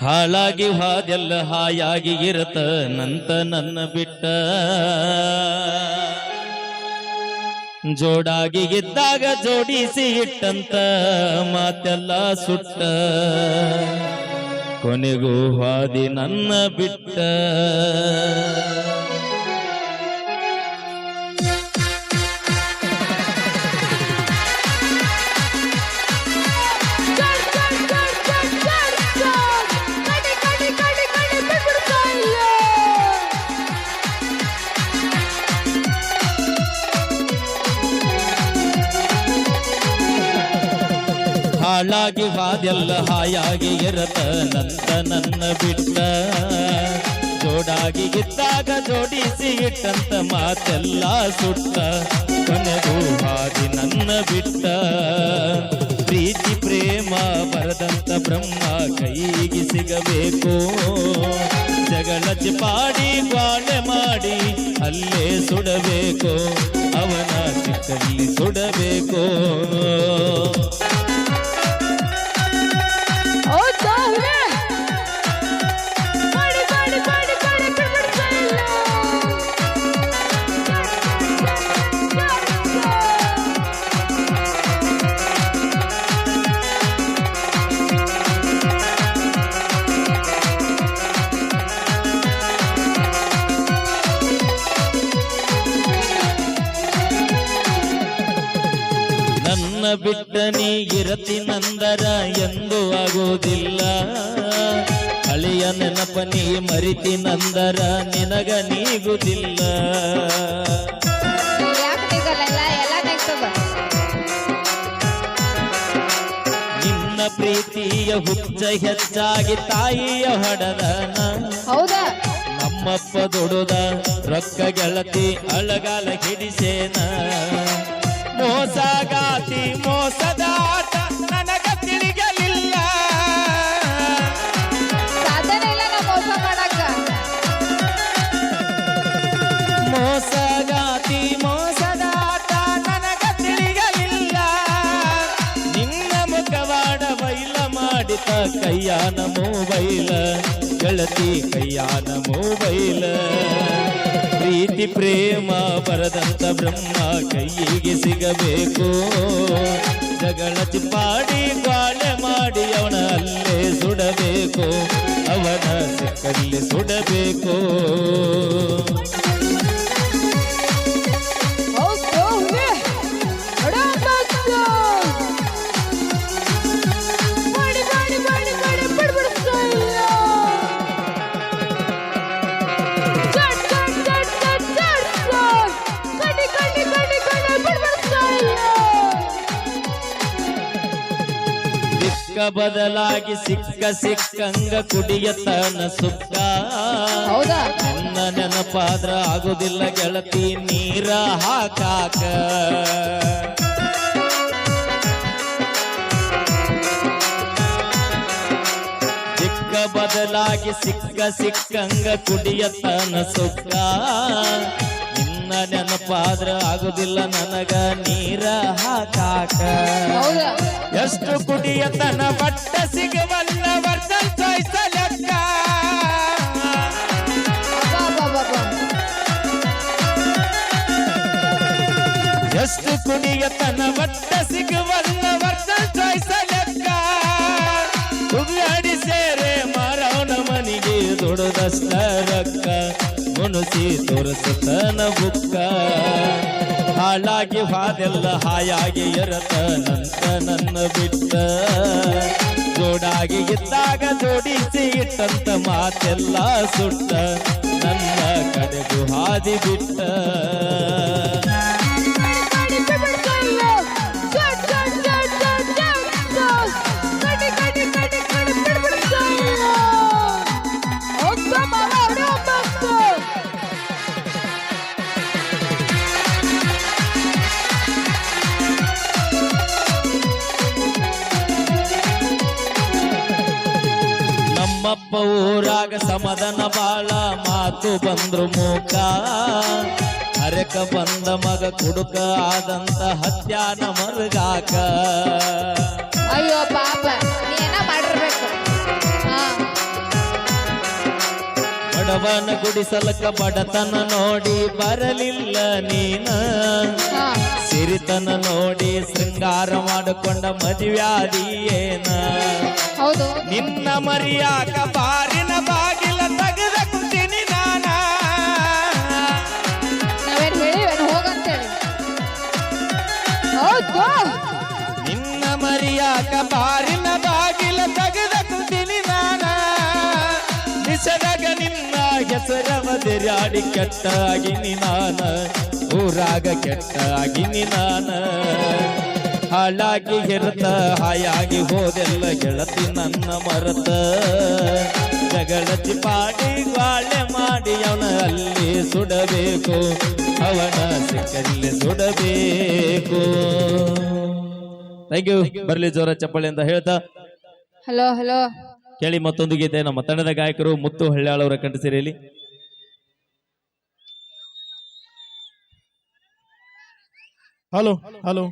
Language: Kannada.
ಹಾಳಾಗಿ ಹಾದೆಲ್ಲ ಹಾಯಾಗಿ ಇರತ ನಂತ ನನ್ನ ಬಿಟ್ಟ. ಜೋಡಾಗಿ ಇದ್ದಾಗ ಜೋಡಿಸಿ ಇಟ್ಟಂತ ಮಾತೆಲ್ಲ ಸುಟ್ಟ. ಕೊನೆಗೂ ಹಾದಿ ನನ್ನ ಬಿಟ್ಟ. ಹಾಳಾಗಿ ಹಾದೆಲ್ಲ ಹಾಯಾಗಿ ಇರತ ನಂತ ನನ್ನ ಬಿಟ್ಟ. ಜೋಡಾಗಿ ಇದ್ದಾಗ ಜೋಡಿಸಿ ಇಟ್ಟಂತ ಮಾತೆಲ್ಲ ಸುಟ್ಟ. ಕೊನೆಗೂ ಹಾದಿ ನನ್ನ ಬಿಟ್ಟ. ಪ್ರೀತಿ, ಪ್ರೇಮ ಬರದಂತ ಬ್ರಹ್ಮ ಕೈಗೆ ಸಿಗಬೇಕು. ಜಗಳ ಚಿಪಾಡಿ ಬಾಳೆ ಮಾಡಿ ಅಲ್ಲೇ ಸುಡಬೇಕು. ಅವನ ಚಿಕ್ಕಲ್ಲಿ ಸುಡಬೇಕು. ಬಿಟ್ಟ ನೀ ಇರತಿ ನಂದರ ಎಂದು ಆಗುವುದಿಲ್ಲ. ಹಳೆಯ ನೆನಪನಿ ಮರಿತಿ ನಂದರ ನಿನಗ ನೀಗುದಿಲ್ಲ ನಿನ್ನ ಪ್ರೀತಿಯ ಹುಚ್ಚ ಹೆಚ್ಚಾಗಿ ತಾಯಿಯ ಹಡದನ. ಹೌದಾ? ನಮ್ಮಪ್ಪ ದುಡುದ ರೊಕ್ಕ ಗೆಳತಿ ಅಳಗಾಲ ಹಿಡಿಸೇನ. ಮೋಸಗಾತಿ ಮೋಸದ ಆಟ ನನಗ ತಿಳಿಯಲಿಲ್ಲ. ಸಾಧನೆ ಇಲ್ಲ ನಾ ಮೋಸ ಮಾಡಕ್ಕ. ಮೋಸಗಾತಿ ಮೋಸದ ಆಟ ನನಗ ತಿಳಿಯಲಿಲ್ಲ. ನಿನ್ನ ಮುಖವಾಡ ಬೈಲ ಮಾಡಿತ ಕೈಯಾನ ಮೊಬೈಲ ಗೆಳತಿ ಕೈಯಾನ ಮೊಬೈಲ. ಪ್ರೀತಿ ಪ್ರೇಮ ಬರದಂತ ಬ್ರಹ್ಮ ಕೈಯಿಗೆ ಸಿಗಬೇಕು. ಜಗಳ ಚಿಪ್ಪಾಡಿ ಬಾಳೆ ಮಾಡಿ ಅವನ ಅಲ್ಲೇ ಸುಡಬೇಕು. ಅವನ ಸಿಕ್ಕಲ್ಲಿ ಸುಡಬೇಕು. ಬದಲಾಗಿ ಸಿಕ್ಕ ಸಿಕ್ಕಂಗ ಕುಡಿಯತನ ಸುಕ್ಕ. ಹೌದಾ? ನನ್ನ ನೆನಪಾದ್ರ ಆಗುದಿಲ್ಲ ಗೆಳತಿ ನೀರ ಹಾಕಾಕ. ಸಿಕ್ಕ ಬದಲಾಗಿ ಸಿಕ್ಕ ಸಿಕ್ಕಂಗ ಕುಡಿಯತನ ಸುಕ್ಕ. ನಿನ್ನ ನೆನಪಾದ್ರ ಆಗುದಿಲ್ಲ ನನಗ ನೀರ ಹಾಕಾಕ. ಎಷ್ಟು ಕುಡಿಯತನ ಬಟ್ಟ ಸಿಗವಲ್ಲ ವರ್ಧನ್ ಸೋಯಿಸಲಕ್ಕ. ಎಷ್ಟು ಕುಡಿಯತನ ಬಟ್ಟ ಸಿಗವಲ್ಲ ವರ್ಧನ್ ಸೋಯಿಸಲಕ್ಕ ಲೆಕ್ಕ ಉಗ್ರಾಡಿ ಸೇರೆ ಮಾರವನ ಮನಿಗೆ ದುಡದಷ್ಟ ರೊಕ್ಕ ಮುನುಸಿ ತೋರಿಸುತ್ತನ ಬುಕ್ಕ ಹಾಳಾಗಿ ಹಾದೆಲ್ಲ ಹಾಯಾಗಿ ಇರತ ನಂತ ನನ್ನ ಬಿಟ್ಟ. ಜೋಡಾಗಿ ಇದ್ದಾಗ ಜೋಡಿಸಿ ಇಟ್ಟಂತ ಮಾತೆಲ್ಲ ಸುಟ್ಟ, ನನ್ನ ಕಡೆಗೂ ಹಾದಿ ಬಿಟ್ಟ. ನಮ್ಮಪ್ಪ ಊರಾಗ ಸಮದನ ಬಾಳ ಮಾತು ಬಂದ್ರು ಮೂಕ. ಅರೆಕ ಬಂದ ಮಗ ಕುಡುಕ ಆದಂತ ಹತ್ಯಾನ ಮರುಗಾಕ. ಅಯ್ಯೋ ಪಾಪ. ಬಡವನ ಗುಡಿಸಲಕ ಬಡತನ ನೋಡಿ ಬರಲಿಲ್ಲ ನೀನ. ಸಿರಿತನ ನೋಡಿ ಶೃಂಗಾರ ಮಾಡಿಕೊಂಡ ಮದುವ್ಯಾದಿ ಏನ. ಹೌದು. ನಿನ್ನ ಮರಿಯಾಕ ಬಾರಿನ ಬಾಗಿಲ ತೆಗೆದ ಕುಂತೀನಿ ನಾನ. ನಿನ್ನ ಮರಿಯಾಕ ಬಾರಿನ ಹೆಸರ ಮದಿರಾಡಿ ಕೆಟ್ಟಾಗಿನಿ ನಾನ ಊರಾಗ ಕೆಟ್ಟಾಗಿ ನಾನ ಹಾಳಾಗಿ ಹೆರತ, ಹಾಯಾಗಿ ಹೋದೆಲ್ಲ ಗೆಳತಿ ನನ್ನ ಮರತ. ಜಗಳತಿ ಪಾಡಿ ಬಾಳೆ ಮಾಡಿ ಅವನ ಅಲ್ಲಿ ಸುಡಬೇಕು. ಅವನ ಸಿಕ್ಕಲ್ಲಿ ಸುಡಬೇಕು. ಥ್ಯಾಂಕ್ ಯು ಬರಲಿ ಜೋರ ಚಪ್ಪಳಿ ಅಂತ ಹೇಳ್ತಾ. ಹಲೋ ಹಲೋ ಕೇಳಿ ಮತ್ತೊಂದು ಗೀತೆ. ನಮ್ಮ ತಂಡದ ಗಾಯಕರು ಮುತ್ತು ಹಳ್ಳಾಳವರ ಕಂಠ ಸೇರಿಯಲ್ಲಿ. Hello hello